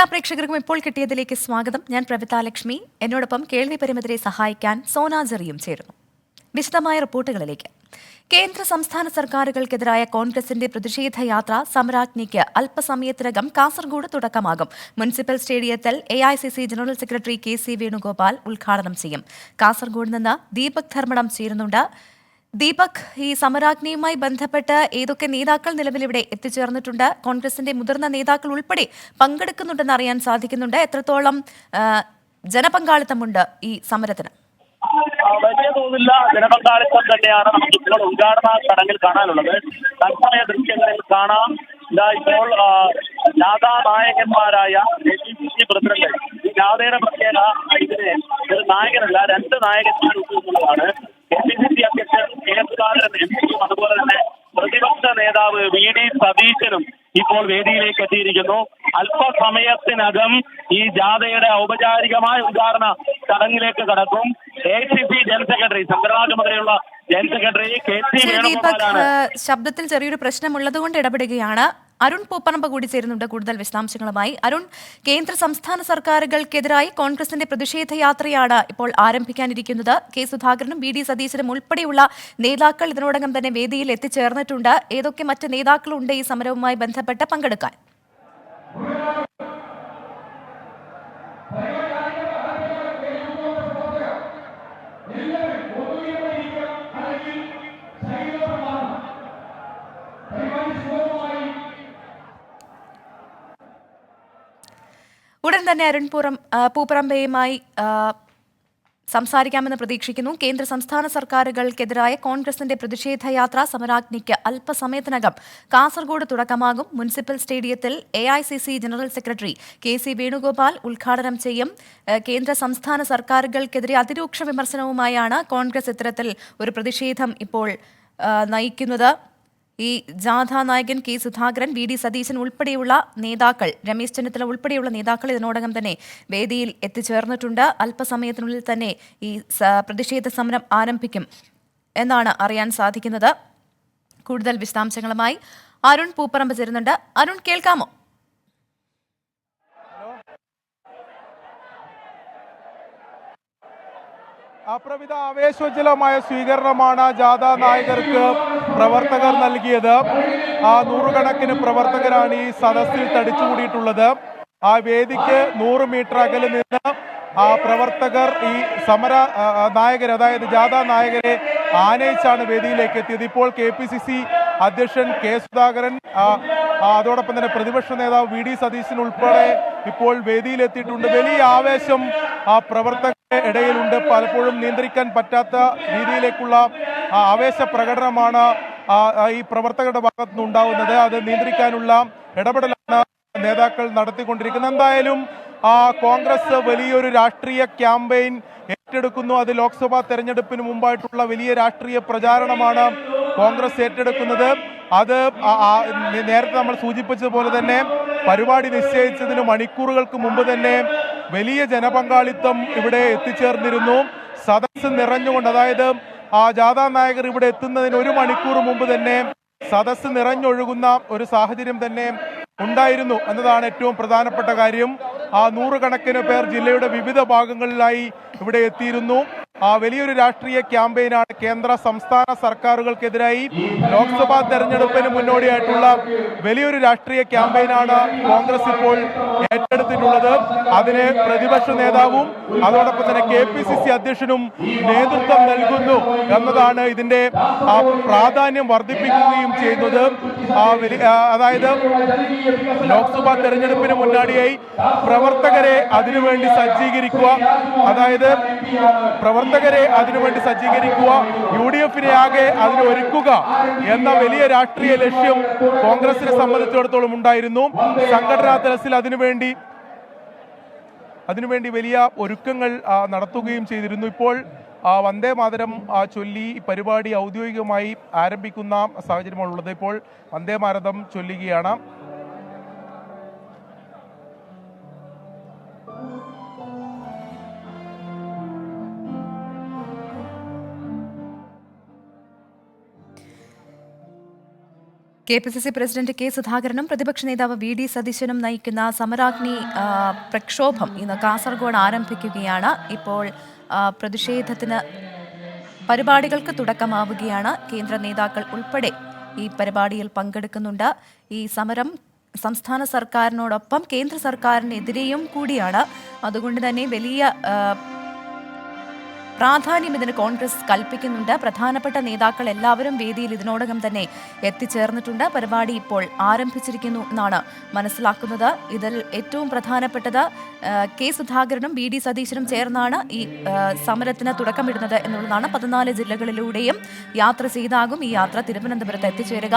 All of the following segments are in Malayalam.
എല്ലാ പ്രേക്ഷകർക്കും ഇപ്പോൾ കിട്ടിയതിലേക്ക് സ്വാഗതം. ഞാൻ പ്രവിതാലക്ഷ്മി എന്നോടൊപ്പം കേൾവി പരിമിതരെ സഹായിക്കാൻ സോനാജറിയും ചേരുന്നു. വിശദമായ റിപ്പോർട്ടുകളിലേക്ക്. കേന്ദ്ര സംസ്ഥാന സർക്കാരുകൾക്കെതിരായ കോൺഗ്രസിന്റെ പ്രതിഷേധ യാത്ര സമരാജ്ഞിക്ക് അല്പസമയത്തിനകം കാസർഗോഡ് തുടക്കമാകും. മുനിസിപ്പൽ സ്റ്റേഡിയത്തിൽ A I C C general secretary K C Venugopal ഉദ്ഘാടനം ചെയ്യും. കാസർഗോഡ് നിന്ന് ദീപക് ധർമ്മടം ചേരുന്നുണ്ട്. ദീപക് ഈ സമരാജ്ഞയുമായി ബന്ധപ്പെട്ട് ഏതൊക്കെ നേതാക്കൾ നിലവിൽ ഇവിടെ എത്തിച്ചേർന്നിട്ടുണ്ട്? കോൺഗ്രസിന്റെ മുതിർന്ന നേതാക്കൾ ഉൾപ്പെടെ പങ്കെടുക്കുന്നുണ്ടെന്ന് അറിയാൻ സാധിക്കുന്നുണ്ട്. എത്രത്തോളം ജനപങ്കാളിത്തമുണ്ട് ഈ സമരത്തിന്? വലിയ തോതില്ല ജനപങ്കാളിത്തം തന്നെയാണ് നമുക്ക് ഇപ്പോൾ ഉദ്ഘാടന ചടങ്ങിൽ കാണാനുള്ളത്. തത്സമയ ദൃശ്യങ്ങളിൽ കാണാം. ഇതാ ഇപ്പോൾ ജാഥാ നായകന്മാരായ പ്രസിഡന്റ് ഈ ജാഥയുടെ പ്രത്യേകത ഇതിന് ഒരു നായകനല്ല രണ്ട് നായകന്മാർ എന്നുള്ളതാണ് എ പി സി സി അധ്യക്ഷൻ കെ സുധാകരൻ എം പിയും അതുപോലെ തന്നെ പ്രതിപക്ഷ നേതാവ് വി ഡി സതീശനും ഇപ്പോൾ വേദിയിലേക്ക് എത്തിയിരിക്കുന്നു. അല്പസമയത്തിനകം ഈ ജാഥയുടെ ഔപചാരികമായ ഉദ്ഘാടന ചടങ്ങിലേക്ക് കടക്കും. A C P general secretary സംഘടനാ ചുമതലയുള്ള ജനറൽ സെക്രട്ടറി കെ സി വേണുഗോപാലാണ്. ശബ്ദത്തിൽ ചെറിയൊരു പ്രശ്നമുള്ളത് കൊണ്ട് ഇടപെടുകയാണ്. അരുൺ പൂപ്പറമ്പ് കൂടി ചേരുന്നുണ്ട് കൂടുതൽ വിശദാംശങ്ങളുമായി. അരുൺ കേന്ദ്ര സംസ്ഥാന സർക്കാരുകൾക്കെതിരായി കോൺഗ്രസിന്റെ പ്രതിഷേധ യാത്രയാണ് ഇപ്പോൾ ആരംഭിക്കാനിരിക്കുന്നത്. കെ സുധാകരനും ബി ഡി സതീശനും ഉൾപ്പെടെയുള്ള നേതാക്കൾ ഇതിനോടകം തന്നെ വേദിയിൽ എത്തിച്ചേർന്നിട്ടുണ്ട്. ഏതൊക്കെ മറ്റ് നേതാക്കളുണ്ട് ഈ സമരവുമായി ബന്ധപ്പെട്ട് പങ്കെടുക്കാൻ ഉടൻ തന്നെ അരുൺപുറം പൂപ്പറമ്പയുമായി സംസാരിക്കാമെന്ന് പ്രതീക്ഷിക്കുന്നു. കേന്ദ്ര സംസ്ഥാന സർക്കാരുകൾക്കെതിരായ കോൺഗ്രസിന്റെ പ്രതിഷേധ യാത്ര സമരാജ്ഞിക്ക് അല്പസമയത്തിനകം കാസർഗോഡ് തുടക്കമാകും. മുനിസിപ്പൽ സ്റ്റേഡിയത്തിൽ A general secretary K C Venugopal ഉദ്ഘാടനം ചെയ്യും. കേന്ദ്ര സംസ്ഥാന സർക്കാരുകൾക്കെതിരെ അതിരൂക്ഷ വിമർശനവുമായാണ് കോൺഗ്രസ് ഇത്തരത്തിൽ ഒരു പ്രതിഷേധം ഇപ്പോൾ നയിക്കുന്നത്. ഈ ജാഥ നായകൻ K Sudhakaran V D Satheesan ഉൾപ്പെടെയുള്ള നേതാക്കൾ രമേശ് ചെന്നിത്തല ഉൾപ്പെടെയുള്ള നേതാക്കൾ ഇതിനോടകം തന്നെ വേദിയിൽ എത്തിച്ചേർന്നിട്ടുണ്ട്. അല്പസമയത്തിനുള്ളിൽ തന്നെ ഈ പ്രതിഷേധ സമരം ആരംഭിക്കും എന്നാണ് അറിയാൻ സാധിക്കുന്നത്. കൂടുതൽ വിശദാംശങ്ങളുമായി അരുൺ പൂപ്പറമ്പ് ചേരുന്നുണ്ട്. അരുൺ കേൾക്കാമോ? അപ്രവിധ ആവേശോജ്വലമായ സ്വീകരണമാണ് ജാഥ നായകർക്ക് പ്രവർത്തകർ നൽകിയത്. ആ നൂറുകണക്കിന് പ്രവർത്തകരാണ് ഈ സദസ്സിൽ തടിച്ചുകൂടിയിട്ടുള്ളത്. ആ വേദിക്ക് നൂറ് മീറ്റർ അകലെ നിന്ന് ആ പ്രവർത്തകർ ഈ സമര ആ, അതായത് ജാഥ നായകരെ ആനയിച്ചാണ് വേദിയിലേക്ക് എത്തിയത്. ഇപ്പോൾ കെ പി സി സി അധ്യക്ഷൻ കെ സുധാകരൻ അതോടൊപ്പം തന്നെ പ്രതിപക്ഷ നേതാവ് വി ഡി സതീശൻ ഉൾപ്പെടെ ഇപ്പോൾ വേദിയിലെത്തിയിട്ടുണ്ട്. വലിയ ആവേശം ആ പ്രവർത്തകരുടെ ഇടയിലുണ്ട്. പലപ്പോഴും നിയന്ത്രിക്കാൻ പറ്റാത്ത രീതിയിലേക്കുള്ള ആവേശ പ്രകടനമാണ് ഈ പ്രവർത്തകരുടെ ഭാഗത്തു നിന്നുണ്ടാവുന്നത് അത് നിയന്ത്രിക്കാനുള്ള ഇടപെടലാണ് നേതാക്കൾ നടത്തിക്കൊണ്ടിരിക്കുന്നത്. എന്തായാലും ആ കോൺഗ്രസ് വലിയൊരു രാഷ്ട്രീയ ക്യാമ്പയിൻ ഏറ്റെടുക്കുന്നു. അത് ലോക്സഭാ തെരഞ്ഞെടുപ്പിന് മുമ്പായിട്ടുള്ള വലിയ രാഷ്ട്രീയ പ്രചാരണമാണ് കോൺഗ്രസ് ഏറ്റെടുക്കുന്നത്. അത് നേരത്തെ നമ്മൾ സൂചിപ്പിച്ചതുപോലെ തന്നെ പരിപാടി നിശ്ചയിച്ചതിന് മണിക്കൂറുകൾക്ക് മുമ്പ് തന്നെ വലിയ ജനപങ്കാളിത്തം ഇവിടെ എത്തിച്ചേർന്നിരുന്നു. സദസ്സ് നിറഞ്ഞുകൊണ്ട് അതായത് ആ ജാഥാ നായകർ ഇവിടെ എത്തുന്നതിന് ഒരു മണിക്കൂർ മുമ്പ് തന്നെ സദസ്സ് നിറഞ്ഞൊഴുകുന്ന ഒരു സാഹചര്യം തന്നെ ഉണ്ടായിരുന്നു എന്നതാണ് ഏറ്റവും പ്രധാനപ്പെട്ട കാര്യം. ആ നൂറുകണക്കിന് പേർ ജില്ലയുടെ വിവിധ ഭാഗങ്ങളിലായി ഇവിടെ എത്തിയിരുന്നു. വലിയൊരു രാഷ്ട്രീയ ക്യാമ്പയിനാണ് കേന്ദ്ര സംസ്ഥാന സർക്കാരുകൾക്കെതിരായി ലോക്സഭാ തെരഞ്ഞെടുപ്പിന് മുന്നോടിയായിട്ടുള്ള വലിയൊരു രാഷ്ട്രീയ ക്യാമ്പയിനാണ് കോൺഗ്രസ് ഇപ്പോൾ ഏറ്റെടുത്തിട്ടുള്ളത്. അതിന് പ്രതിപക്ഷ നേതാവും അതോടൊപ്പം തന്നെ കെ പി സി സി അധ്യക്ഷനും നേതൃത്വം നൽകുന്നു എന്നതാണ് ഇതിന്റെ പ്രാധാന്യം വർദ്ധിപ്പിക്കുകയും ചെയ്യുന്നത്. ആ അതായത് ലോക്സഭാ തെരഞ്ഞെടുപ്പിന് മുന്നാടിയായി പ്രവർത്തകരെ അതിനുവേണ്ടി സജ്ജീകരിക്കുക. അതായത് പ്രവർത്തകരെ അതിനുവേണ്ടി സജ്ജീകരിക്കുക യു ഡി എഫിനെ ആകെ അതിന് ഒരുക്കുക എന്ന വലിയ രാഷ്ട്രീയ ലക്ഷ്യം കോൺഗ്രസിനെ സംബന്ധിച്ചിടത്തോളം ഉണ്ടായിരുന്നു. സംഘടനാ തലത്തിൽ അതിനുവേണ്ടി അതിനുവേണ്ടി വലിയ ഒരുക്കങ്ങൾ നടത്തുകയും ചെയ്തിരുന്നു. ഇപ്പോൾ വന്ദേ മാതരം ചൊല്ലി പരിപാടി ഔദ്യോഗികമായി ആരംഭിക്കുന്ന സാഹചര്യമാണുള്ളത്. ഇപ്പോൾ Vande Mataram ചൊല്ലുകയാണ്. K P C C president K സുധാകരനും പ്രതിപക്ഷ നേതാവ് വി ഡി സതീശനും നയിക്കുന്ന സമരാഗ്നി പ്രക്ഷോഭം ഇന്ന് കാസർഗോഡ് ആരംഭിക്കുകയാണ്. ഇപ്പോൾ പ്രതിഷേധത്തിന് പരിപാടികൾക്ക് തുടക്കമാവുകയാണ്. കേന്ദ്ര നേതാക്കൾ ഉൾപ്പെടെ ഈ പരിപാടിയിൽ പങ്കെടുക്കുന്നുണ്ട്. ഈ സമരം സംസ്ഥാന സർക്കാരിനോടൊപ്പം കേന്ദ്ര സർക്കാരിനെതിരെയും കൂടിയാണ്. അതുകൊണ്ട് തന്നെ വലിയ പ്രാധാന്യം ഇതിന് കോൺഗ്രസ് കൽപ്പിക്കുന്നുണ്ട്. പ്രധാനപ്പെട്ട നേതാക്കൾ എല്ലാവരും വേദിയിൽ ഇതിനോടകം തന്നെ എത്തിച്ചേർന്നിട്ടുണ്ട്. പരിപാടി ഇപ്പോൾ ആരംഭിച്ചിരിക്കുന്നു എന്നാണ് മനസ്സിലാക്കുന്നത്. ഇതിൽ ഏറ്റവും പ്രധാനപ്പെട്ടത് കെ സുധാകരനും ബി ഡി സതീശനും ചേർന്നാണ് ഈ സമരത്തിന് തുടക്കമിടുന്നത് എന്നുള്ളതാണ്. പതിനാല് ജില്ലകളിലൂടെയും യാത്ര ചെയ്താകും. ഈ യാത്ര തിരുവനന്തപുരത്ത് എത്തിച്ചേരുക.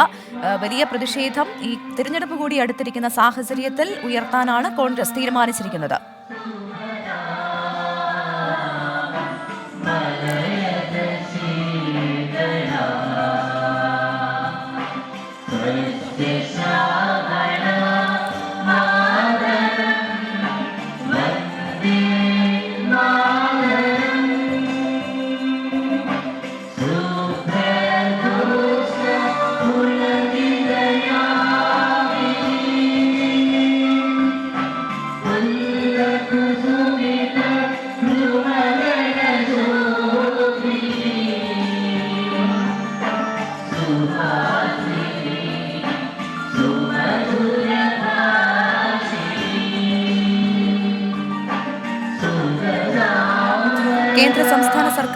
വലിയ പ്രതിഷേധം ഈ തിരഞ്ഞെടുപ്പ് കൂടി അടുത്തിരിക്കുന്ന സാഹചര്യത്തിൽ ഉയർത്താനാണ് കോൺഗ്രസ് തീരുമാനിച്ചിരിക്കുന്നത്.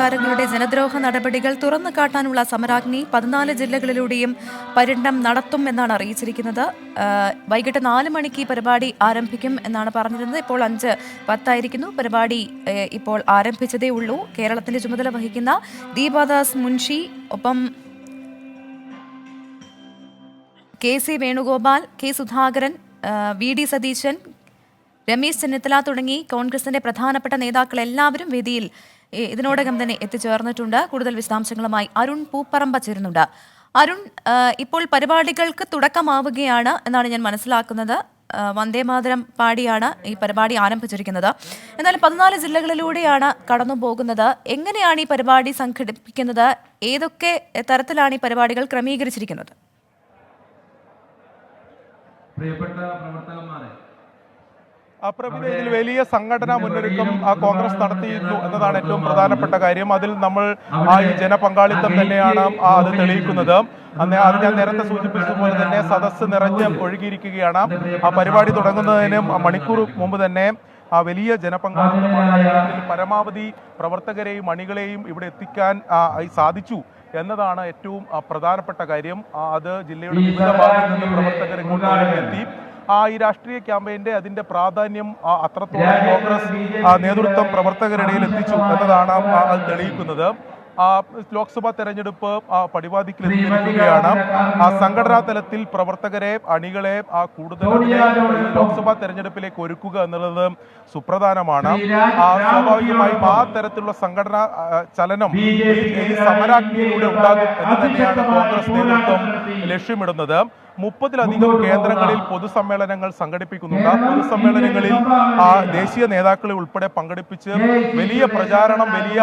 സർക്കാരുകളുടെ ജനദ്രോഹ നടപടികൾ തുറന്നു കാട്ടാനുള്ള സമരാഗ്നി പതിനാല് ജില്ലകളിലൂടെയും പര്യടനം നടത്തും എന്നാണ് അറിയിച്ചിരിക്കുന്നത്. വൈകിട്ട് നാല് മണിക്ക് പരിപാടി ആരംഭിക്കും എന്നാണ് പറഞ്ഞിരുന്നത്. ഇപ്പോൾ അഞ്ച് പത്തായിരിക്കുന്നു. പരിപാടി ഇപ്പോൾ ആരംഭിച്ചതേ ഉള്ളൂ. കേരളത്തിന്റെ ചുമതല വഹിക്കുന്ന ദീപാദാസ് മുൻഷി ഒപ്പം K C Venugopal K Sudhakaran V D Satheesan Ramesh Chennithala തുടങ്ങി കോൺഗ്രസിന്റെ പ്രധാനപ്പെട്ട നേതാക്കൾ എല്ലാവരും വേദിയിൽ ഇതിനോടകം തന്നെ എത്തിച്ചേർന്നിട്ടുണ്ട്. കൂടുതൽ വിശദാംശങ്ങളുമായി അരുൺ പൂപ്പറമ്പ ചേരുന്നുണ്ട്. അരുൺ ഇപ്പോൾ പരിപാടികൾക്ക് തുടക്കമാവുകയാണ് എന്നാണ് ഞാൻ മനസ്സിലാക്കുന്നത്. വന്ദേമാതരം പാടിയാണ് ഈ പരിപാടി ആരംഭിച്ചിരിക്കുന്നത്. എന്നാലും പതിനാല് ജില്ലകളിലൂടെയാണ് കടന്നു പോകുന്നത് എങ്ങനെയാണ് ഈ പരിപാടി സംഘടിപ്പിക്കുന്നത്? ഏതൊക്കെ തരത്തിലാണ് ഈ പരിപാടികൾ ക്രമീകരിച്ചിരിക്കുന്നത്? പ്രിയപ്പെട്ട പ്രവർത്തകന്മാരെ അപ്രവിധ ഇതിൽ വലിയ സംഘടനാ മുന്നൊരുക്കം കോൺഗ്രസ് നടത്തിയിരുന്നു എന്നതാണ് ഏറ്റവും പ്രധാനപ്പെട്ട കാര്യം. അതിൽ നമ്മൾ ആ ഈ ജനപങ്കാളിത്തം തന്നെയാണ് അത് തെളിയിക്കുന്നത്. അന്ന് അത് ഞാൻ നേരത്തെ സൂചിപ്പിച്ചതുപോലെ തന്നെ സദസ്സ് നിറഞ്ഞ് ഒഴുകിയിരിക്കുകയാണ്. ആ പരിപാടി തുടങ്ങുന്നതിന് മണിക്കൂർ മുമ്പ് തന്നെ ആ വലിയ ജനപങ്കാളിത്തമാണ് പരമാവധി പ്രവർത്തകരെയും അണികളെയും ഇവിടെ എത്തിക്കാൻ സാധിച്ചു എന്നതാണ് ഏറ്റവും പ്രധാനപ്പെട്ട കാര്യം. അത് ജില്ലയുടെ വിവിധ ഭാഗങ്ങളിൽ നിന്ന് പ്രവർത്തകരെ എത്തി. ആ ഈ രാഷ്ട്രീയ ക്യാമ്പയിന്റെ അതിന്റെ പ്രാധാന്യം അത്രത്തോളം കോൺഗ്രസ് നേതൃത്വം പ്രവർത്തകരിടയിൽ എത്തിച്ചു എന്നതാണ് അത് തെളിയിക്കുന്നത്. ആ, ലോക്സഭാ തെരഞ്ഞെടുപ്പ് ആ, പടിവാതിക്കൽ എത്തിയിരിക്കുകയാണ് ആ സംഘടനാ തലത്തിൽ പ്രവർത്തകരെ അണികളെ ആ, കൂടുതൽ ലോക്സഭാ തെരഞ്ഞെടുപ്പിലേക്ക് ഒരുക്കുക എന്നുള്ളത് സുപ്രധാനമാണ്. ആ, സ്വാഭാവികമായും ആ തരത്തിലുള്ള സംഘടനാ ചലനം സമരാജ്ഞയിലൂടെ ഉണ്ടാകും എന്ന് തന്നെയാണ് കോൺഗ്രസ് നേതൃത്വം ലക്ഷ്യമിടുന്നത്. മുപ്പതിലധികം കേന്ദ്രങ്ങളിൽ പൊതുസമ്മേളനങ്ങൾ സംഘടിപ്പിക്കുന്നുണ്ട്. ആ പൊതുസമ്മേളനങ്ങളിൽ ആ ദേശീയ നേതാക്കളെ ഉൾപ്പെടെ പങ്കെടുപ്പിച്ച് വലിയ പ്രചാരണം വലിയ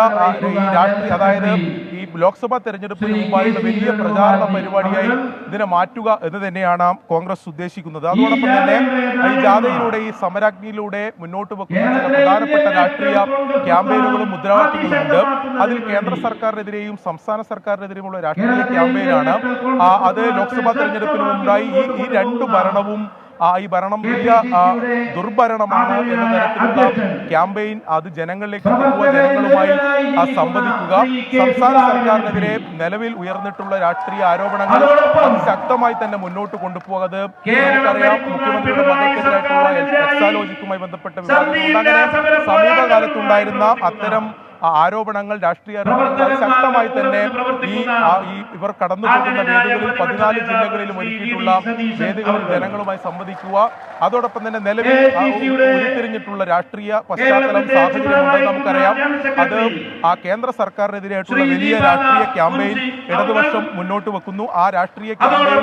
ഈ രാഷ്ട്രീയ അതായത് ഈ ലോക്സഭാ തെരഞ്ഞെടുപ്പിന് മുമ്പായുള്ള വലിയ പ്രചാരണ പരിപാടിയായി ഇതിനെ മാറ്റുക എന്ന് തന്നെയാണ് കോൺഗ്രസ് ഉദ്ദേശിക്കുന്നത്. അതോടൊപ്പം തന്നെ ഈ ജാഥയിലൂടെ ഈ സമരാഗ്നിയിലൂടെ മുന്നോട്ട് വെക്കുന്ന ചില പ്രധാനപ്പെട്ട രാഷ്ട്രീയ ക്യാമ്പയിനുകളും മുദ്രാവാക്യങ്ങളുണ്ട് അതിൽ കേന്ദ്ര സർക്കാരിനെതിരെയും സംസ്ഥാന സർക്കാരിനെതിരെയുമുള്ള രാഷ്ട്രീയ ക്യാമ്പയിനാണ്. അത് ലോക്സഭാ തെരഞ്ഞെടുപ്പിന് മുമ്പായി ഈ ഈ രണ്ട് ഭരണവും ആ ഈ ഭരണം വലിയ ദുർഭരണമാണ് എന്ന തരത്തിലുള്ള ക്യാമ്പയിൻ അത് ജനങ്ങളിലേക്ക് എത്തിക്കുക ജനങ്ങളുമായി സംവദിക്കുക. സംസ്ഥാന സർക്കാരിനെതിരെ നിലവിൽ ഉയർന്നിട്ടുള്ള രാഷ്ട്രീയ ആരോപണങ്ങൾ ശക്തമായി തന്നെ മുന്നോട്ട് കൊണ്ടുപോകുക അത് നമുക്കറിയാം. മുഖ്യമന്ത്രിയുടെ മകൾക്കെതിരായിട്ടുള്ള എക്സാലോജിക്കുമായി ബന്ധപ്പെട്ട വിവാദങ്ങളുണ്ട് സമീപകാലത്തുണ്ടായിരുന്ന അത്തരം ആരോപണങ്ങൾ രാഷ്ട്രീയ ശക്തമായി തന്നെ ഈ ഇവർ കടന്നു പോകുന്ന വേദികളിൽ പതിനാല് ജില്ലകളിലും ഒരുക്കിയിട്ടുള്ള വേദികളിൽ ജനങ്ങളുമായി സംവദിക്കുക. അതോടൊപ്പം തന്നെ നിലവിൽ ഉരുത്തിരിഞ്ഞിട്ടുള്ള രാഷ്ട്രീയ പശ്ചാത്തലം സാഹചര്യമുണ്ടെന്ന് നമുക്കറിയാം. അത് ആ കേന്ദ്ര സർക്കാരിനെതിരായിട്ടുള്ള വലിയ രാഷ്ട്രീയ ക്യാമ്പയിൻ ഇടതുപക്ഷം മുന്നോട്ട് വെക്കുന്നു. ആ രാഷ്ട്രീയ ക്യാമ്പയിൻ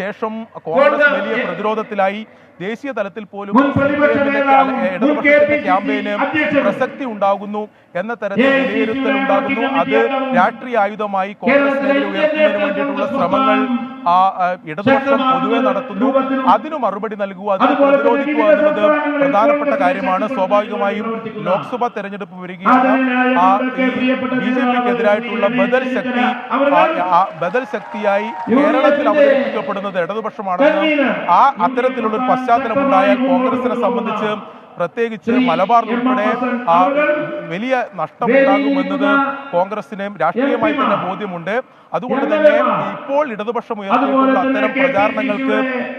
ശേഷം കോൺഗ്രസ് വലിയ പ്രതിരോധത്തിലായി ദേശീയ തലത്തിൽ പോലും ഇടതുപക്ഷത്തിന്റെ ക്യാമ്പയിന് പ്രസക്തി ഉണ്ടാകുന്നു. എന്ന തരത്തിൽ വിലയിരുത്തൽ ഉണ്ടാകുന്നു. അത് രാഷ്ട്രീയ ആയുധമായി കോൺഗ്രസിനെതിരെ ഉയർത്തുന്നതിന് വേണ്ടിയിട്ടുള്ള ശ്രമങ്ങൾ ആ ഇടതുപക്ഷം പൊതുവെ നടത്തുന്നു. അതിനു മറുപടി നൽകുക അതിന് പ്രതിരോധിക്കുക എന്നത് പ്രധാനപ്പെട്ട കാര്യമാണ്. സ്വാഭാവികമായും ലോക്സഭാ തെരഞ്ഞെടുപ്പ് വരികയാണ് ആ ബി ജെ പിക്കെതിരായിട്ടുള്ള ബദൽ ശക്തി ബദൽ ശക്തിയായി കേരളത്തിൽ അവതരിപ്പിക്കപ്പെടുന്നത് ഇടതുപക്ഷമാണെന്ന് ആ അത്തരത്തിലുള്ള ഒരു പശ്ചാത്തലം ഉണ്ടായാൽ കോൺഗ്രസിനെ സംബന്ധിച്ച് പ്രത്യേകിച്ച് മലബാർ ഉൾപ്പെടെ വലിയ നഷ്ടമുണ്ടാകുമെന്നത് കോൺഗ്രസിനെയും രാഷ്ട്രീയമായി തന്നെ ബോധ്യമുണ്ട്. അതുകൊണ്ട് തന്നെ ഇപ്പോൾ ഇടതുപക്ഷം ഉയർത്തിയിട്ടുള്ള അത്തരം പ്രചാരണങ്ങൾക്ക്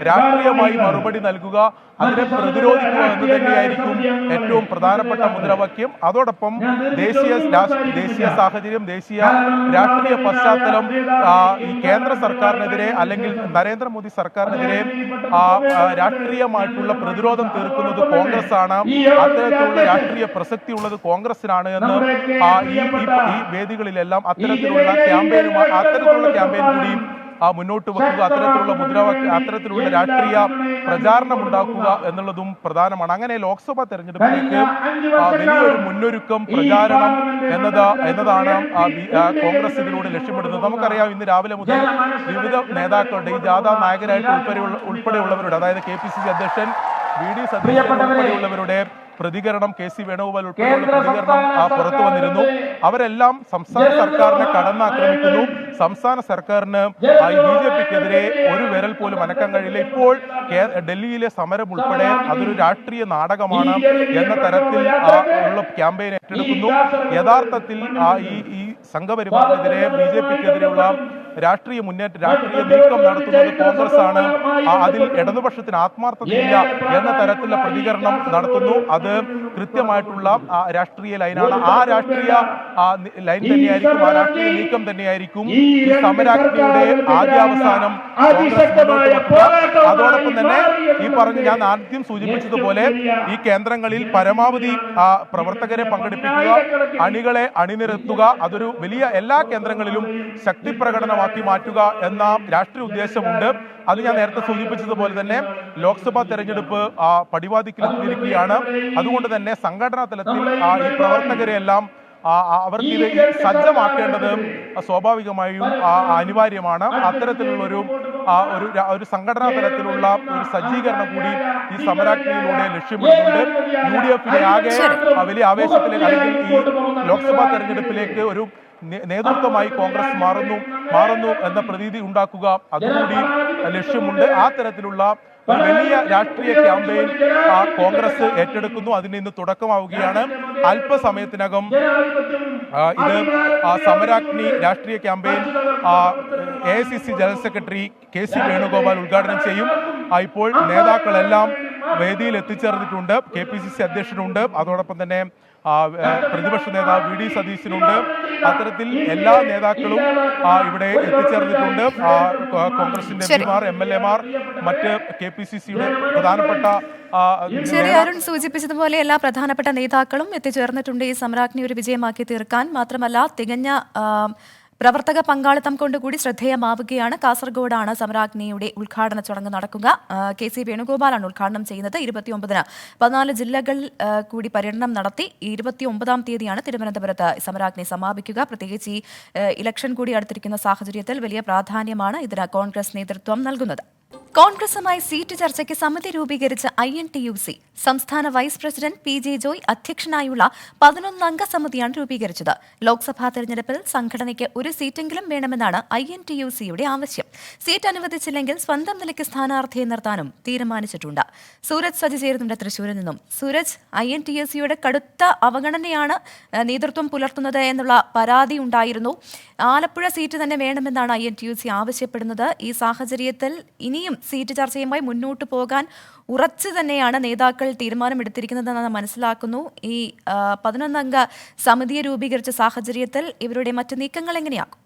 രാഷ്ട്രീയമായി മറുപടി നൽകുക അതിനെ പ്രതിരോധിക്കുക എന്ന് തന്നെയായിരിക്കും ഏറ്റവും പ്രധാനപ്പെട്ട മുദ്രാവാക്യം. അതോടൊപ്പം ദേശീയ ദേശീയ സാഹചര്യം ദേശീയ രാഷ്ട്രീയ പശ്ചാത്തലം ഈ കേന്ദ്ര സർക്കാരിനെതിരെ അല്ലെങ്കിൽ നരേന്ദ്രമോദി സർക്കാരിനെതിരെ രാഷ്ട്രീയമായിട്ടുള്ള പ്രതിരോധം തീർക്കുന്നത് കോൺഗ്രസ് ആണ് അത്തരത്തിലുള്ള രാഷ്ട്രീയ പ്രസക്തി ഉള്ളത് കോൺഗ്രസിനാണ് എന്ന് ഈ വേദികളിലെല്ലാം അത്തരത്തിലുള്ള ക്യാമ്പയിനുമായി അത്തരത്തിലുള്ള ക്യാമ്പയിൻ കൂടി ആ മുന്നോട്ട് വെക്കുക അത്തരത്തിലുള്ള മുദ്രാവാക്യ അത്തരത്തിലുള്ള രാഷ്ട്രീയ പ്രചാരണം ഉണ്ടാക്കുക എന്നുള്ളതും പ്രധാനമാണ്. അങ്ങനെ ലോക്സഭാ തെരഞ്ഞെടുപ്പിലേക്ക് വലിയൊരു മുന്നൊരുക്കം പ്രചാരണം എന്നത് എന്നതാണ് കോൺഗ്രസ് ഇതിലൂടെ ലക്ഷ്യമിടുന്നത്. നമുക്കറിയാം ഇന്ന് രാവിലെ മുതൽ വിവിധ നേതാക്കളുടെ ഈ ജാഥാ നായകരായിട്ട് ഉൾപ്പെടെയുള്ള ഉൾപ്പെടെയുള്ളവരുടെ അതായത് കെ പി സി സി അധ്യക്ഷൻ വി ഡി സതീശൻ ഉൾപ്പെടെയുള്ളവരുടെ പ്രതികരണം കെ സി വേണുഗോപാൽ ഉൾപ്പെടെയുള്ള പ്രതികരണം ആ, പുറത്തു വന്നിരുന്നു. അവരെല്ലാം സംസ്ഥാന സർക്കാരിനെ കടന്നാക്രമിക്കുന്നു. സംസ്ഥാന സർക്കാരിന് ഈ ബി ജെ പിക്കെതിരെ ഒരു വിരൽ പോലും അനക്കാൻ കഴിയില്ല. ഇപ്പോൾ ഡൽഹിയിലെ സമരം ഉൾപ്പെടെ അതൊരു രാഷ്ട്രീയ നാടകമാണ് എന്ന തരത്തിൽ ആ, ഉള്ള ക്യാമ്പയിൻ ഏറ്റെടുക്കുന്നു. യഥാർത്ഥത്തിൽ ആ ഈ ഈ സംഘപരിവാറിനെതിരെ ബി ജെ പിക്കെതിരെയുള്ള രാഷ്ട്രീയ മുന്നേറ്റ രാഷ്ട്രീയ നീക്കം നടത്തുന്നത് കോൺഗ്രസ് ആണ് അതിൽ ഇടതുപക്ഷത്തിന് ആത്മാർത്ഥതയില്ല എന്ന തരത്തിലുള്ള പ്രതികരണം നടത്തുന്നു. അത് കൃത്യമായിട്ടുള്ള രാഷ്ട്രീയ ലൈനാണ്. ആ രാഷ്ട്രീയ ലൈൻ തന്നെയായിരിക്കും ആ രാഷ്ട്രീയ നീക്കം തന്നെയായിരിക്കും ഈ സമരാഗ്നിയുടെ ആദ്യാവസാനം അതോടൊപ്പം അതോടൊപ്പം തന്നെ ഈ പറഞ്ഞ ഞാൻ ആദ്യം സൂചിപ്പിച്ചതുപോലെ ഈ കേന്ദ്രങ്ങളിൽ പരമാവധി പ്രവർത്തകരെ പങ്കെടുപ്പിക്കുക അണികളെ അണിനിരത്തുക അതൊരു വലിയ എല്ലാ കേന്ദ്രങ്ങളിലും ശക്തി പ്രകടനമാക്കി മാറ്റുക എന്ന രാഷ്ട്രീയ ഉദ്ദേശമുണ്ട്. അത് ഞാൻ നേരത്തെ സൂചിപ്പിച്ചതുപോലെ തന്നെ ലോക്സഭാ തെരഞ്ഞെടുപ്പ് ആ, പടിവാതിക്കലെത്തിയിരിക്കുകയാണ് അതുകൊണ്ട് തന്നെ സംഘടനാ തലത്തിൽ ഈ പ്രവർത്തകരെ എല്ലാം ആ, ആ, അവർക്ക് ഇത് ഈ സജ്ജമാക്കേണ്ടത് സ്വാഭാവികമായും അനിവാര്യമാണ്. അത്തരത്തിലുള്ളൊരു ഒരു ഒരു സംഘടനാ തലത്തിലുള്ള ഒരു സജ്ജീകരണം കൂടി ഈ സമരാജ്ഞിയിലൂടെ ലക്ഷ്യമിടുന്നുണ്ട്. യു ഡി എഫിലെ ആകെ വലിയ ആവേശത്തിലേക്ക് അല്ലെങ്കിൽ ഈ ലോക്സഭാ തെരഞ്ഞെടുപ്പിലേക്ക് ഒരു നേതൃത്വമായി കോൺഗ്രസ് മാറുന്നു മാറുന്നു എന്ന പ്രതീതി ഉണ്ടാക്കുക. അതുകൂടി ലക്ഷ്യമുണ്ട്. ആ തരത്തിലുള്ള ഒരു വലിയ രാഷ്ട്രീയ ക്യാമ്പയിൻ ആ, കോൺഗ്രസ് ഏറ്റെടുക്കുന്നു. അതിന് ഇന്ന് തുടക്കമാവുകയാണ്. അല്പസമയത്തിനകം ഇത് സമരാഗ്നി രാഷ്ട്രീയ campaign A C C general secretary K C Venugopal ഉദ്ഘാടനം ചെയ്യും. ഇപ്പോൾ നേതാക്കളെല്ലാം വേദിയിൽ എത്തിച്ചേർന്നിട്ടുണ്ട്. കെ പി സി സി അധ്യക്ഷനുണ്ട്. അതോടൊപ്പം തന്നെ പ്രതിപക്ഷ നേതാവ് വി ഡി സതീശനുണ്ട്. അത്തരത്തിൽ എല്ലാ നേതാക്കളും ഇവിടെ എത്തിച്ചേർന്നിട്ടുണ്ട്. കോൺഗ്രസിന്റെ എം പിമാർ എം എൽ എമാർ മറ്റ് കെ പി സി സിയുടെ പ്രധാനപ്പെട്ട ശരി അരുൺ സൂചിപ്പിച്ചതുപോലെ എല്ലാ പ്രധാനപ്പെട്ട നേതാക്കളും എത്തിച്ചേർന്നിട്ടുണ്ട്. ഈ സമരാഗ്നി ഒരു വിജയമാക്കി തീർക്കാൻ മാത്രമല്ല തികഞ്ഞ പ്രവർത്തക പങ്കാളിത്തം കൊണ്ടുകൂടി ശ്രദ്ധേയമാവുകയാണ്. കാസർഗോഡാണ് സമരാഗ്നിയുടെ ഉദ്ഘാടന ചടങ്ങ് നടക്കുക. കെ സി വേണുഗോപാലാണ് ഉദ്ഘാടനം ചെയ്യുന്നത്. ഇരുപത്തിയൊമ്പതിന് പതിനാല് ജില്ലകളിൽ കൂടി പര്യടനം നടത്തി ഇരുപത്തി ഒമ്പതാം തീയതിയാണ് തിരുവനന്തപുരത്ത് സമരാഗ്നി സമാപിക്കുക. പ്രത്യേകിച്ച് ഈ ഇലക്ഷൻ കൂടി അടുത്തിരിക്കുന്ന സാഹചര്യത്തിൽ വലിയ പ്രാധാന്യമാണ് ഇതിന് കോൺഗ്രസ് നേതൃത്വം നൽകുന്നത്. കോൺഗ്രസുമായി സീറ്റ് ചർച്ചയ്ക്ക് സമിതി രൂപീകരിച്ച I N T U C. സംസ്ഥാന vice president P J Joy അധ്യക്ഷനായുള്ള പതിനൊന്നംഗ സമിതിയാണ് രൂപീകരിച്ചത്. ലോക്സഭാ തെരഞ്ഞെടുപ്പിൽ സംഘടനയ്ക്ക് ഒരു സീറ്റെങ്കിലും വേണമെന്നാണ് ഐ എൻ ടി യു സിയുടെ ആവശ്യം. സീറ്റ് അനുവദിച്ചില്ലെങ്കിൽ സ്വന്തം നിലയ്ക്ക് സ്ഥാനാർത്ഥിയെ നിർത്താനും തീരുമാനിച്ചിട്ടുണ്ട്. സൂരജ് സജി ചേരുന്നുണ്ട് തൃശൂരിൽ നിന്നും. Sooraj I N T U സിയുടെ കടുത്ത അവഗണനയാണ് നേതൃത്വം പുലർത്തുന്നത് എന്നുള്ള പരാതി ഉണ്ടായിരുന്നു. ആലപ്പുഴ സീറ്റ് തന്നെ വേണമെന്നാണ് I N T U C ആവശ്യപ്പെടുന്നത്. ഈ സാഹചര്യത്തിൽ ഇനിയും സീറ്റ് ചർച്ചയുമായി മുന്നോട്ട് പോകാൻ ഉറച്ചു തന്നെയാണ് നേതാക്കൾ തീരുമാനമെടുത്തിരിക്കുന്നതെന്ന് മനസ്സിലാക്കുന്നു. ഈ പതിനൊന്നംഗ സമിതിയെ രൂപീകരിച്ച സാഹചര്യത്തിൽ ഇവരുടെ മറ്റു നീക്കങ്ങൾ എങ്ങനെയാകും?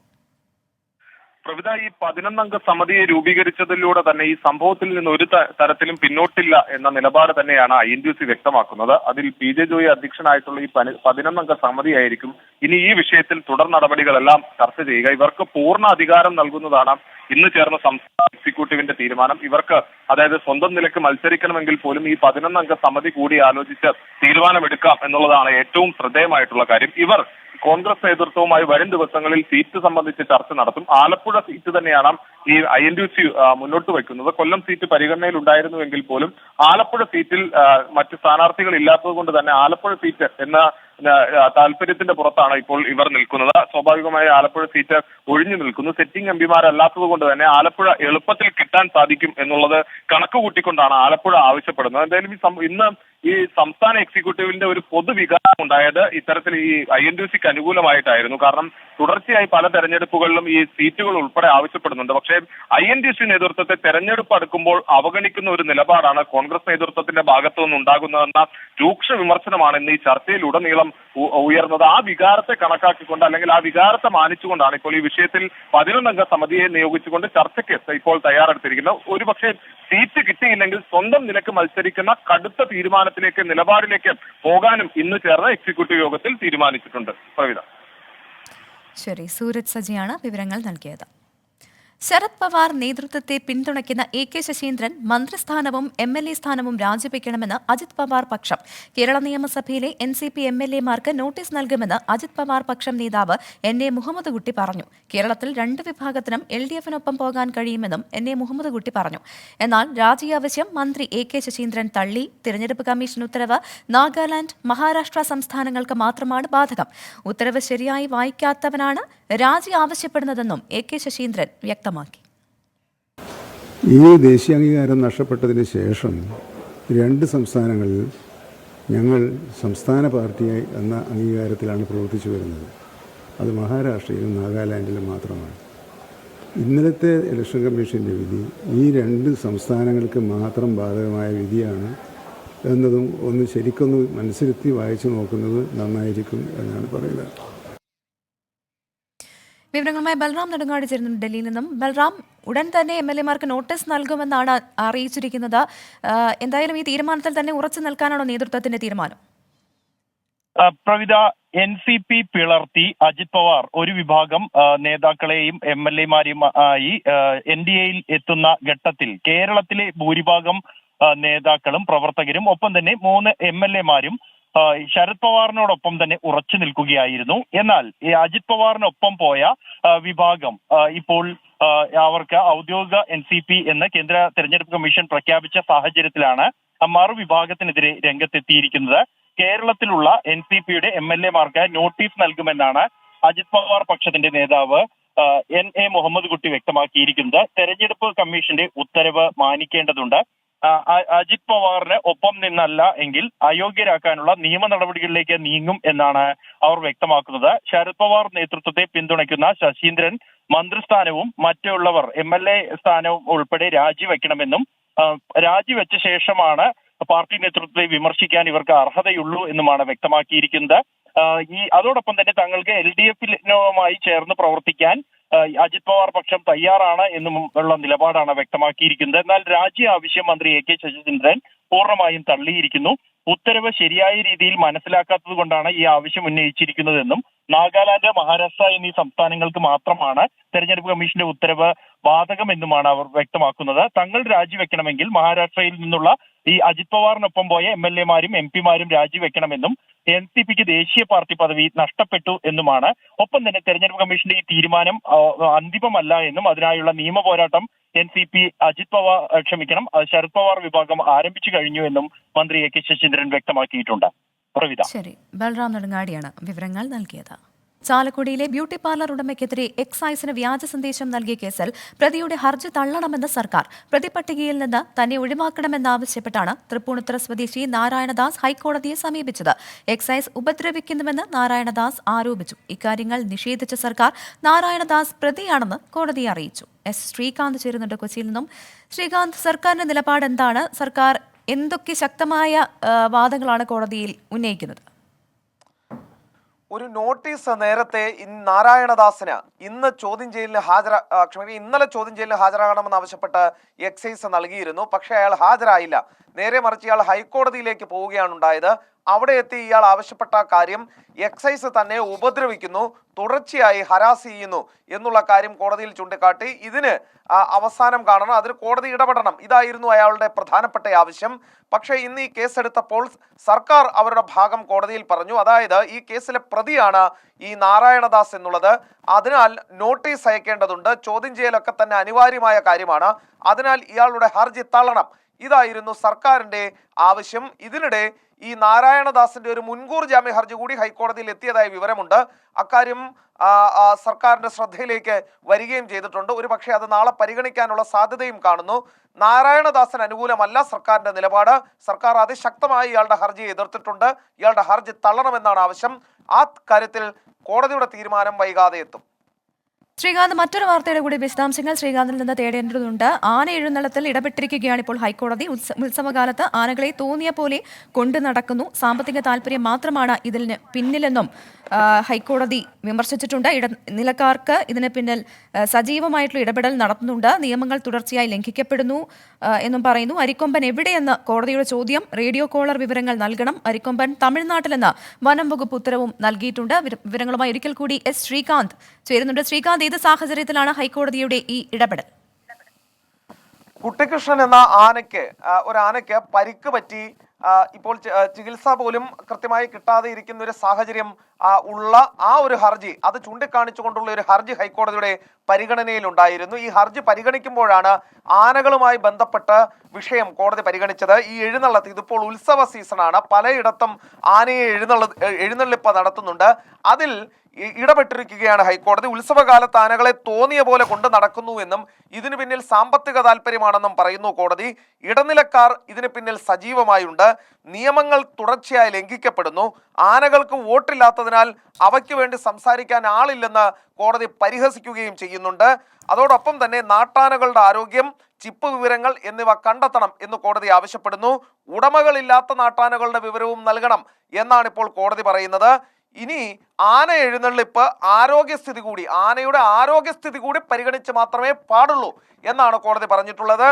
പ്രവിധ ഈ പതിനൊന്നംഗ സമിതിയെ രൂപീകരിച്ചതിലൂടെ തന്നെ ഈ സംഭവത്തിൽ നിന്ന് ഒരു തരത്തിലും പിന്നോട്ടില്ല എന്ന നിലപാട് തന്നെയാണ് ഐ എൻ ഡി സി വ്യക്തമാക്കുന്നത്. അതിൽ പി ജെ ജോയി അധ്യക്ഷനായിട്ടുള്ള ഈ പതിനൊന്നംഗ സമിതിയായിരിക്കും ഇനി ഈ വിഷയത്തിൽ തുടർ നടപടികളെല്ലാം ചർച്ച ചെയ്യുക. ഇവർക്ക് പൂർണ അധികാരം നൽകുന്നതാണ് ഇന്ന് ചേർന്ന സംസ്ഥാന എക്സിക്യൂട്ടീവിന്റെ തീരുമാനം. ഇവർക്ക് അതായത് സ്വന്തം നിലയ്ക്ക് മത്സരിക്കണമെങ്കിൽ പോലും ഈ പതിനൊന്നംഗ സമിതി കൂടി ആലോചിച്ച് തീരുമാനമെടുക്കാം എന്നുള്ളതാണ് ഏറ്റവും ശ്രദ്ധേയമായിട്ടുള്ള കാര്യം. ഇവർ കോൺഗ്രസ് നേതൃത്വവുമായി വരും ദിവസങ്ങളിൽ സീറ്റ് സംബന്ധിച്ച് ചർച്ച നടത്തും. ആലപ്പുഴ സീറ്റ് തന്നെയാണ് ഈ ഐ എൻ ഡി സി മുന്നോട്ട് വയ്ക്കുന്നത്. കൊല്ലം സീറ്റ് പരിഗണനയിൽ ഉണ്ടായിരുന്നുവെങ്കിൽ പോലും ആലപ്പുഴ സീറ്റിൽ മറ്റ് സ്ഥാനാർത്ഥികൾ ഇല്ലാത്തത് കൊണ്ട് തന്നെ ആലപ്പുഴ സീറ്റ് എന്ന താല്പര്യത്തിന്റെ പുറത്താണ് ഇപ്പോൾ ഇവർ നിൽക്കുന്നത്. സ്വാഭാവികമായി ആലപ്പുഴ സീറ്റ് ഒഴിഞ്ഞു നിൽക്കുന്നു. സെറ്റിംഗ് എം പിമാരല്ലാത്തത് കൊണ്ട് തന്നെ ആലപ്പുഴ എളുപ്പത്തിൽ കിട്ടാൻ സാധിക്കും എന്നുള്ളത് കണക്ക് കൂട്ടിക്കൊണ്ടാണ് ആലപ്പുഴ ആവശ്യപ്പെടുന്നത്. എന്തായാലും ഇന്ന് ഈ സംസ്ഥാന എക്സിക്യൂട്ടീവിന്റെ ഒരു പൊതുവികാരം ഉണ്ടായത് ഇത്തരത്തിൽ ഈ ഐ എൻ ഡി സിക്ക് അനുകൂലമായിട്ടായിരുന്നു. കാരണം തുടർച്ചയായി പല തെരഞ്ഞെടുപ്പുകളിലും ഈ സീറ്റുകൾ ഉൾപ്പെടെ ആവശ്യപ്പെടുന്നുണ്ട്. പക്ഷേ ഐ എൻ ഡി സി നേതൃത്വത്തെ തെരഞ്ഞെടുപ്പ് അടുക്കുമ്പോൾ അവഗണിക്കുന്ന ഒരു നിലപാടാണ് കോൺഗ്രസ് നേതൃത്വത്തിന്റെ ഭാഗത്തു നിന്നുണ്ടാകുന്നതെന്ന രൂക്ഷ വിമർശനമാണ് ഇന്ന് ഈ ചർച്ചയിലുടനീളം ഉയർന്നത്. ആ വികാരത്തെ കണക്കാക്കിക്കൊണ്ട് അല്ലെങ്കിൽ ആ വികാരത്തെ മാനിച്ചുകൊണ്ടാണ് ഇപ്പോൾ ഈ വിഷയത്തിൽ പതിനൊന്നംഗ സമിതിയെ നിയോഗിച്ചുകൊണ്ട് ചർച്ചയ്ക്ക് ഇപ്പോൾ തയ്യാറെടുത്തിരിക്കുന്നത്. ഒരുപക്ഷെ സീറ്റ് കിട്ടിയില്ലെങ്കിൽ സ്വന്തം നിലയ്ക്ക് മത്സരിക്കുന്ന കടുത്ത തീരുമാനത്തിലേക്ക് നിലപാടിലേക്ക് പോകാനും ഇന്ന് ചേർന്ന എക്സിക്യൂട്ടീവ് യോഗത്തിൽ തീരുമാനിച്ചിട്ടുണ്ട്. പ്രവിധ ശരി. സൂരജ് സജിയാണ് വിവരങ്ങൾ നൽകിയത്. ശരത് പവാർ നേതൃത്വത്തെ പിന്തുണയ്ക്കുന്ന എ കെ ശശീന്ദ്രൻ മന്ത്രിസ്ഥാനവും എം എൽ എ സ്ഥാനവും രാജിവെക്കണമെന്ന് അജിത് പവാർ പക്ഷം. കേരള നിയമസഭയിലെ N C P M L എമാർക്ക് notice നൽകുമെന്ന് അജിത് പവാർ പക്ഷം നേതാവ് എൻ എ മുഹമ്മദ് കുട്ടി പറഞ്ഞു. കേരളത്തിൽ രണ്ട് വിഭാഗത്തിനും എൽ ഡി എഫിനൊപ്പം പോകാൻ കഴിയുമെന്നും എൻ എ മുഹമ്മദ് കുട്ടി പറഞ്ഞു. എന്നാൽ രാജി ആവശ്യം മന്ത്രി എ കെ ശശീന്ദ്രൻ തള്ളി. തിരഞ്ഞെടുപ്പ് കമ്മീഷൻ ഉത്തരവ് നാഗാലാൻഡ് മഹാരാഷ്ട്ര സംസ്ഥാനങ്ങൾക്ക് മാത്രമാണ് ബാധകം. ഉത്തരവ് ശരിയായി വായിക്കാത്തവനാണ് രാജി ആവശ്യപ്പെടുന്നതെന്നും എ കെ ശശീന്ദ്രൻ വ്യക്തമാക്കി. ഈ ദേശീയ അംഗീകാരം നഷ്ടപ്പെട്ടതിന് ശേഷം രണ്ട് സംസ്ഥാനങ്ങളിൽ ഞങ്ങൾ സംസ്ഥാന പാർട്ടിയായി എന്ന അംഗീകാരത്തിലാണ് പ്രവർത്തിച്ചു വരുന്നത്. അത് മഹാരാഷ്ട്രയിലും നാഗാലാൻഡിലും മാത്രമാണ്. ഇന്നലത്തെ ഇലക്ഷൻ കമ്മീഷന്റെ വിധി ഈ രണ്ട് സംസ്ഥാനങ്ങൾക്ക് മാത്രം ബാധകമായ വിധിയാണ് എന്നതും ഒന്ന് ശരിക്കൊന്ന് മനസ്സിരുത്തി വായിച്ചു നോക്കുന്നത് നന്നായിരിക്കും എന്നാണ് പറയുന്നത്. വിവരങ്ങളുമായി ബൽറാം നെടുങ്ങാട് ചേരുന്നു ഡൽഹിയിൽ നിന്നും. ബൽറാം ഉടൻ തന്നെ എം എൽ എമാർക്ക് നോട്ടീസ് നൽകുമെന്നാണ് അറിയിച്ചിരിക്കുന്നത്. എന്തായാലും ഈ തീരുമാനത്തിൽ തന്നെ ഉറച്ചു നിൽക്കാനാണോ നേതൃത്വത്തിന്റെ തീരുമാനം? പ്രവിത എൻ സി പി പിളർത്തി അജിത് പവാർ ഒരു വിഭാഗം നേതാക്കളെയും എം എൽ എമാരെയും ആയി എൻ ഡി എയിൽ എത്തുന്ന ഘട്ടത്തിൽ കേരളത്തിലെ ഭൂരിഭാഗം നേതാക്കളും പ്രവർത്തകരും ഒപ്പം തന്നെ മൂന്ന് എം എൽ എമാരും ശരത് പവാറിനോടൊപ്പം തന്നെ ഉറച്ചു നിൽക്കുകയായിരുന്നു. എന്നാൽ ഈ അജിത് പവാറിനൊപ്പം പോയ വിഭാഗം ഇപ്പോൾ അവർക്ക് ഔദ്യോഗിക എൻ സി പി എന്ന് കേന്ദ്ര തെരഞ്ഞെടുപ്പ് കമ്മീഷൻ പ്രഖ്യാപിച്ച സാഹചര്യത്തിലാണ് മറുവിഭാഗത്തിനെതിരെ രംഗത്തെത്തിയിരിക്കുന്നത്. കേരളത്തിലുള്ള എൻ സി പിയുടെ എം എൽ എമാർക്ക് നോട്ടീസ് നൽകുമെന്നാണ് അജിത് പവാർ പക്ഷത്തിന്റെ നേതാവ് എൻ എ മുഹമ്മദ് കുട്ടി വ്യക്തമാക്കിയിരിക്കുന്നത്. തെരഞ്ഞെടുപ്പ് കമ്മീഷന്റെ ഉത്തരവ് മാനിക്കേണ്ടതുണ്ട്. അജിത് പവാറിന് ഒപ്പം നിന്നല്ല എങ്കിൽ അയോഗ്യരാക്കാനുള്ള നിയമ നടപടികളിലേക്ക് നീങ്ങും എന്നാണ് അവർ വ്യക്തമാക്കുന്നത്. ശരത് പവാർ നേതൃത്വത്തെ പിന്തുണയ്ക്കുന്ന ശശീന്ദ്രൻ മന്ത്രിസ്ഥാനവും മറ്റുള്ളവർ എം എൽ എ സ്ഥാനവും ഉൾപ്പെടെ രാജിവെക്കണമെന്നും രാജിവെച്ച ശേഷമാണ് പാർട്ടി നേതൃത്വത്തെ വിമർശിക്കാൻ ഇവർക്ക് അർഹതയുള്ളൂ എന്നുമാണ് വ്യക്തമാക്കിയിരിക്കുന്നത്. ഈ അതോടൊപ്പം തന്നെ തങ്ങൾക്ക് എൽ ഡി എഫിനുമായി ചേർന്ന് പ്രവർത്തിക്കാൻ അജിത് പവാർ പക്ഷം തയ്യാറാണ് എന്നും ഉള്ള നിലപാടാണ് വ്യക്തമാക്കിയിരിക്കുന്നത്. എന്നാൽ രാജ്യ ആവശ്യം മന്ത്രി എ കെ ശശീന്ദ്രൻ പൂർണമായും തള്ളിയിരിക്കുന്നു. ഉത്തരവ് ശരിയായ രീതിയിൽ മനസ്സിലാക്കാത്തത് കൊണ്ടാണ് ഈ ആവശ്യം ഉന്നയിച്ചിരിക്കുന്നതെന്നും നാഗാലാന്റ് മഹാരാഷ്ട്ര എന്നീ സംസ്ഥാനങ്ങൾക്ക് മാത്രമാണ് തെരഞ്ഞെടുപ്പ് കമ്മീഷന്റെ ഉത്തരവ് ബാധകമെന്നുമാണ് അവർ വ്യക്തമാക്കുന്നത്. തങ്ങൾ രാജിവെക്കണമെങ്കിൽ മഹാരാഷ്ട്രയിൽ നിന്നുള്ള ഈ അജിത് പവാറിനൊപ്പം പോയ എം എൽ എമാരും എം പിമാരും രാജിവെക്കണമെന്നും എൻ സി പിക്ക് ദേശീയ പാർട്ടി പദവി നഷ്ടപ്പെട്ടു എന്നുമാണ്. ഒപ്പം തന്നെ തെരഞ്ഞെടുപ്പ് കമ്മീഷന്റെ ഈ തീരുമാനം അന്തിമമല്ല എന്നും അതിനായുള്ള നിയമ പോരാട്ടം N C P Ajit Pawar ക്ഷമിക്കണം ശരത് പവാർ വിഭാഗം ആരംഭിച്ചു കഴിഞ്ഞു എന്നും മന്ത്രി എ കെ ശശീന്ദ്രൻ വ്യക്തമാക്കിയിട്ടുണ്ട്. പ്രവിത. ശരി. ബൽറാം നെടുങ്ങാടിയാണ് വിവരങ്ങൾ നൽകിയത്. ചാലക്കുടിയിലെ ബ്യൂട്ടി പാർലർ ഉടമയ്ക്കെതിരെ എക്സൈസിന് വ്യാജ സന്ദേശം നൽകിയ കേസിൽ പ്രതിയുടെ ഹർജി തള്ളണമെന്ന് സർക്കാർ. പ്രതിപട്ടികയിൽ നിന്ന് തന്നെ ഒഴിവാക്കണമെന്നാവശ്യപ്പെട്ടാണ് തൃപ്പൂണിത്തുറ സ്വദേശി നാരായണദാസ് ഹൈക്കോടതിയെ സമീപിച്ചത്. എക്സൈസ് ഉപദ്രവിക്കുന്നുവെന്ന് നാരായണദാസ് ആരോപിച്ചു. ഇക്കാര്യങ്ങൾ നിഷേധിച്ച സർക്കാർ നാരായണദാസ് പ്രതിയാണെന്ന് കോടതി അറിയിച്ചു. എസ് ശ്രീകാന്ത് ചേരുന്നുണ്ട് കൊച്ചിയിൽ നിന്നും. ശ്രീകാന്ത് സർക്കാരിന്റെ നിലപാട് എന്താണ് സർക്കാർ എന്തൊക്കെ ശക്തമായ വാദങ്ങളാണ് കോടതിയിൽ ഉന്നയിക്കുന്നത്? ഒരു നോട്ടീസ് നേരത്തെ നാരായണദാസിന് ഇന്ന് ചോദ്യം ചെയ്യലിന് ഹാജരാ ക്ഷമിക്കുക ഇന്നലെ ചോദ്യം ചെയ്യലിന് ഹാജരാകണമെന്ന് ആവശ്യപ്പെട്ട് എക്സൈസ് നൽകിയിരുന്നു. പക്ഷേ അയാൾ ഹാജരായില്ല. നേരെ മറിച്ച് ഇയാൾ ഹൈക്കോടതിയിലേക്ക് പോവുകയാണ് ഉണ്ടായത് അവിടെ എത്തി ഇയാൾ ആവശ്യപ്പെട്ട കാര്യം എക്സൈസ് തന്നെ ഉപദ്രവിക്കുന്നു തുടർച്ചയായി ഹരാസ് ചെയ്യുന്നു എന്നുള്ള കാര്യം കോടതിയിൽ ചൂണ്ടിക്കാട്ടി. ഇതിന് അവസാനം കാണണം. അതിന് കോടതി ഇടപെടണം. ഇതായിരുന്നു അയാളുടെ പ്രധാനപ്പെട്ട ആവശ്യം. പക്ഷേ ഇന്ന് ഈ കേസ് എടുത്തപ്പോൾ സർക്കാർ അവരുടെ ഭാഗം കോടതിയിൽ പറഞ്ഞു. അതായത് ഈ കേസിലെ പ്രതിയാണ് ഈ നാരായണദാസ് എന്നുള്ളത്. അതിനാൽ നോട്ടീസ് അയക്കേണ്ടതുണ്ട്. ചോദ്യം ചെയ്യലൊക്കെ തന്നെ അനിവാര്യമായ കാര്യമാണ്. അതിനാൽ ഇയാളുടെ ഹർജി തള്ളണം. ഇതായിരുന്നു സർക്കാരിന്റെ ആവശ്യം. ഇതിനിടെ ഈ നാരായണദാസിന്റെ ഒരു മുൻകൂർ ജാമ്യ ഹർജി കൂടി ഹൈക്കോടതിയിൽ എത്തിയതായ വിവരമുണ്ട്. അക്കാര്യം സർക്കാരിന്റെ ശ്രദ്ധയിലേക്ക് വരികയും ചെയ്തിട്ടുണ്ട്. ഒരു പക്ഷേ അത് നാളെ പരിഗണിക്കാനുള്ള സാധ്യതയും കാണുന്നു. നാരായണദാസൻ അനുകൂലമല്ല സർക്കാരിന്റെ നിലപാട്. സർക്കാർ അതിശക്തമായി ഇയാളുടെ ഹർജി എതിർത്തിട്ടുണ്ട്. ഇയാളുടെ ഹർജി തള്ളണമെന്നാണ് ആവശ്യം. ആ കാര്യത്തിൽ കോടതിയുടെ തീരുമാനം വൈകാതെ എത്തും. ശ്രീകാന്ത് മറ്റൊരു വാർത്തയുടെ കൂടി വിശദാംശങ്ങൾ ശ്രീകാന്തിൽ നിന്ന് തേടേണ്ടതുണ്ട്. ആന എഴുന്നള്ളത്തിൽ ഇടപെട്ടിരിക്കുകയാണ് ഇപ്പോൾ ഹൈക്കോടതി. ഉത്സ- ഉത്സവകാലത്ത് ആനകളെ തോന്നിയ പോലെ കൊണ്ടു നടക്കുന്നു. സാമ്പത്തിക താല്പര്യം മാത്രമാണ് ഇതിന് പിന്നിലെന്നും ഹൈക്കോടതി വിമർശിച്ചിട്ടുണ്ട്. ഇട നിലക്കാർക്ക് ഇതിന് പിന്നിൽ സജീവമായിട്ടുള്ള ഇടപെടൽ നടത്തുന്നുണ്ട്. നിയമങ്ങൾ തുടർച്ചയായി ലംഘിക്കപ്പെടുന്നു എന്നും പറയുന്നു. അരിക്കൊമ്പൻ എവിടെയെന്ന് കോടതിയുടെ ചോദ്യം. റേഡിയോ കോളർ വിവരങ്ങൾ നൽകണം. അരിക്കൊമ്പൻ തമിഴ്നാട്ടിലെന്ന് വനം വകുപ്പ് ഉത്തരവും നൽകിയിട്ടുണ്ട്. വിവരങ്ങളുമായി ഒരിക്കൽ കൂടി എസ് ശ്രീകാന്ത് ചേരുന്നുണ്ട്. ശ്രീകാന്ത് ഏത് സാഹചര്യത്തിലാണ് ഹൈക്കോടതിയുടെ ഈ ഇടപെടൽ? കുട്ടിക്കൃഷ്ണൻ എന്ന ആനയ്ക്ക് ഒരു ആനയ്ക്ക് പരിക്ക് പറ്റി ഇപ്പോൾ ചികിത്സ പോലും കൃത്യമായി കിട്ടാതെ ഇരിക്കുന്ന ഒരു സാഹചര്യം ഉള്ള ആ ഒരു ഹർജി അത് ചൂണ്ടിക്കാണിച്ചുകൊണ്ടുള്ള ഒരു ഹർജി ഹൈക്കോടതിയുടെ പരിഗണനയിലുണ്ടായിരുന്നു ഈ ഹർജി പരിഗണിക്കുമ്പോഴാണ് ആനകളുമായി ബന്ധപ്പെട്ട വിഷയം കോടതി പരിഗണിച്ചത്. ഈ എഴുന്നള്ളത്ത് ഇതിപ്പോൾ ഉത്സവ സീസണാണ്. പലയിടത്തും ആനയെ എഴുന്നള്ള എഴുന്നള്ളിപ്പ് നടത്തുന്നുണ്ട്. അതിൽ ഇടപെട്ടിരിക്കുകയാണ് ഹൈക്കോടതി. ഉത്സവകാലത്ത് ആനകളെ തോന്നിയ പോലെ കൊണ്ട് നടക്കുന്നുവെന്നും ഇതിനു പിന്നിൽ സാമ്പത്തിക താല്പര്യമാണെന്നും പറയുന്നു കോടതി. ഇടനിലക്കാർ ഇതിന് പിന്നിൽ സജീവമായുണ്ട്. നിയമങ്ങൾ തുടർച്ചയായി ലംഘിക്കപ്പെടുന്നു. ആനകൾക്ക് വോട്ടില്ലാത്തതിനാൽ അവയ്ക്ക് വേണ്ടി സംസാരിക്കാൻ ആളില്ലെന്ന് കോടതി പരിഹസിക്കുകയും ചെയ്യുന്നുണ്ട്. അതോടൊപ്പം തന്നെ നാട്ടാനകളുടെ ആരോഗ്യം ചിപ്പ് വിവരങ്ങൾ എന്നിവ കണ്ടെത്തണം എന്ന് കോടതി ആവശ്യപ്പെടുന്നു. ഉടമകളില്ലാത്ത നാട്ടാനകളുടെ വിവരവും നൽകണം എന്നാണ് ഇപ്പോൾ കോടതി പറയുന്നത്. ഇനി ആന എഴുന്നള്ളിപ്പ് ആരോഗ്യസ്ഥിതി കൂടി ആനയുടെ ആരോഗ്യസ്ഥിതി കൂടി പരിഗണിച്ച് മാത്രമേ പാടുള്ളൂ എന്നാണ് കോടതി പറഞ്ഞിട്ടുള്ളത്.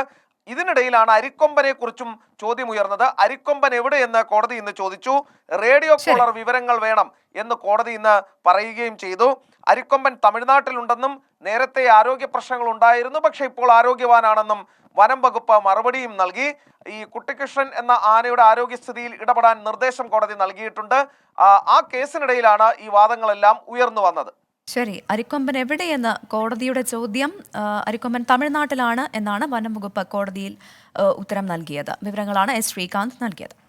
ഇതിനിടയിലാണ് അരിക്കൊമ്പനെ കുറിച്ചും ചോദ്യം ഉയർന്നത്. അരിക്കൊമ്പൻ എവിടെയെന്ന് കോടതി ഇന്ന് ചോദിച്ചു. റേഡിയോ കോളർ വിവരങ്ങൾ വേണം എന്ന് കോടതി ഇന്ന് പറയുകയും ചെയ്തു. അരിക്കൊമ്പൻ തമിഴ്നാട്ടിലുണ്ടെന്നും നേരത്തെ ആരോഗ്യ പ്രശ്നങ്ങൾ ഉണ്ടായിരുന്നു പക്ഷെ ഇപ്പോൾ ആരോഗ്യവാനാണെന്നും വനം വകുപ്പ് മറുപടിയും നൽകി. ഈ കുട്ടിക്കൃഷ്ണൻ എന്ന ആനയുടെ ആരോഗ്യസ്ഥിതിയിൽ ഇടപെടാൻ നിർദ്ദേശം കോടതി നൽകിയിട്ടുണ്ട്. ആ, കേസിനിടയിലാണ് ഈ വാദങ്ങളെല്ലാം ഉയർന്നു വന്നത്. ശരി അരിക്കൊമ്പൻ എവിടെയെന്ന് കോടതിയുടെ ചോദ്യം അരിക്കൊമ്പൻ തമിഴ്നാട്ടിലാണ് എന്നാണ് വനം വകുപ്പ് കോടതിയിൽ ഉത്തരം നൽകിയത്. വിവരങ്ങളാണ് എസ് ശ്രീകാന്ത് നൽകിയത്.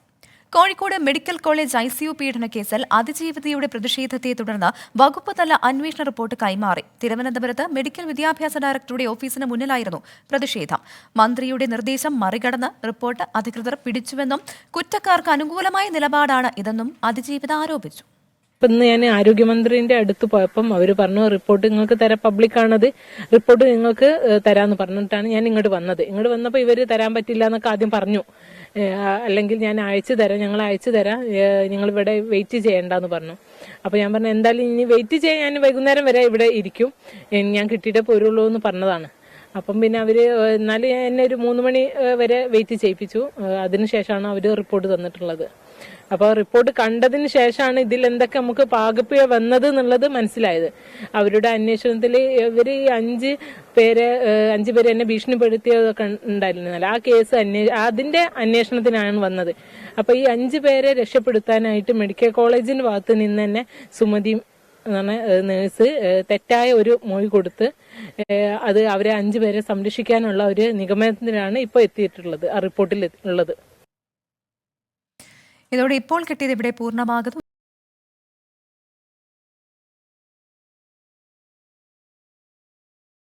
Kozhikode medical college I C U കേസിൽ അതിജീവിതയുടെ പ്രതിഷേധത്തെ തുടർന്ന് വകുപ്പ് തല അന്വേഷണ റിപ്പോർട്ട് കൈമാറി. തിരുവനന്തപുരത്ത് മെഡിക്കൽ വിദ്യാഭ്യാസ ഡയറക്ടറുടെ ഓഫീസിന് മുന്നിലായിരുന്നു പ്രതിഷേധം. മന്ത്രിയുടെ നിർദ്ദേശം മറികടന്ന് റിപ്പോർട്ട് അധികൃതർ പിടിച്ചുവെന്നും കുറ്റക്കാർക്ക് അനുകൂലമായ നിലപാടാണ് ഇതെന്നും അതിജീവിത ആരോപിച്ചു. ഇപ്പം ഇന്ന് ഞാൻ ആരോഗ്യമന്ത്രിന്റെ അടുത്ത് പോയപ്പം അവർ പറഞ്ഞു റിപ്പോർട്ട് നിങ്ങൾക്ക് തരാം പബ്ലിക്കാണത് റിപ്പോർട്ട് നിങ്ങൾക്ക് തരാമെന്ന് പറഞ്ഞിട്ടാണ് ഞാൻ ഇങ്ങോട്ട് വന്നത്. ഇങ്ങോട്ട് വന്നപ്പോൾ ഇവർ തരാൻ പറ്റില്ല എന്നൊക്കെ ആദ്യം പറഞ്ഞു. അല്ലെങ്കിൽ ഞാൻ അയച്ചു തരാം ഞങ്ങൾ അയച്ചു തരാം നിങ്ങൾ ഇവിടെ വെയിറ്റ് ചെയ്യണ്ടെന്ന് പറഞ്ഞു. അപ്പോൾ ഞാൻ പറഞ്ഞു എന്തായാലും ഇനി വെയിറ്റ് ചെയ്യാൻ ഞാൻ വൈകുന്നേരം വരെ ഇവിടെ ഇരിക്കും. ഞാൻ കിട്ടിയിട്ടേ പോരുള്ളൂ എന്ന് പറഞ്ഞതാണ്. അപ്പം പിന്നെ ഏഹ്, എന്നാലും എന്നെ ഒരു മൂന്ന് മണി വരെ വെയിറ്റ് ചെയ്യിപ്പിച്ചു. അതിനുശേഷമാണ് അവർ റിപ്പോർട്ട് തന്നിട്ടുള്ളത്. അപ്പോൾ റിപ്പോർട്ട് കണ്ടതിന് ശേഷമാണ് ഇതിൽ എന്തൊക്കെ നമുക്ക് പാകപ്പിഴ വന്നത് എന്നുള്ളത് മനസ്സിലായത്. അവരുടെ അന്വേഷണത്തിൽ ഇവർ ഈ അഞ്ച് പേരെ അഞ്ചു പേരെ എന്നെ ഭീഷണിപ്പെടുത്തിയതൊക്കെ ഉണ്ടായിരുന്നില്ല ആ കേസ് അന്വേ അതിന്റെ അന്വേഷണത്തിനാണ് വന്നത്. അപ്പൊ ഈ അഞ്ച് പേരെ രക്ഷപ്പെടുത്താനായിട്ട് മെഡിക്കൽ കോളേജിന്റെ ഭാഗത്ത് നിന്ന് തന്നെ സുമതി നേഴ്സ് തെറ്റായ ഒരു മൊഴി കൊടുത്ത് അത് അവരെ അഞ്ചു പേരെ സംരക്ഷിക്കാനുള്ള ഒരു നിഗമനത്തിലാണ് ഇപ്പോൾ എത്തിയിട്ടുള്ളത് ആ റിപ്പോർട്ടിൽ ഉള്ളത്. ഇതോടെ ഇപ്പോൾ കിട്ടിയത് ഇവിടെ പൂർണമാകുന്നു.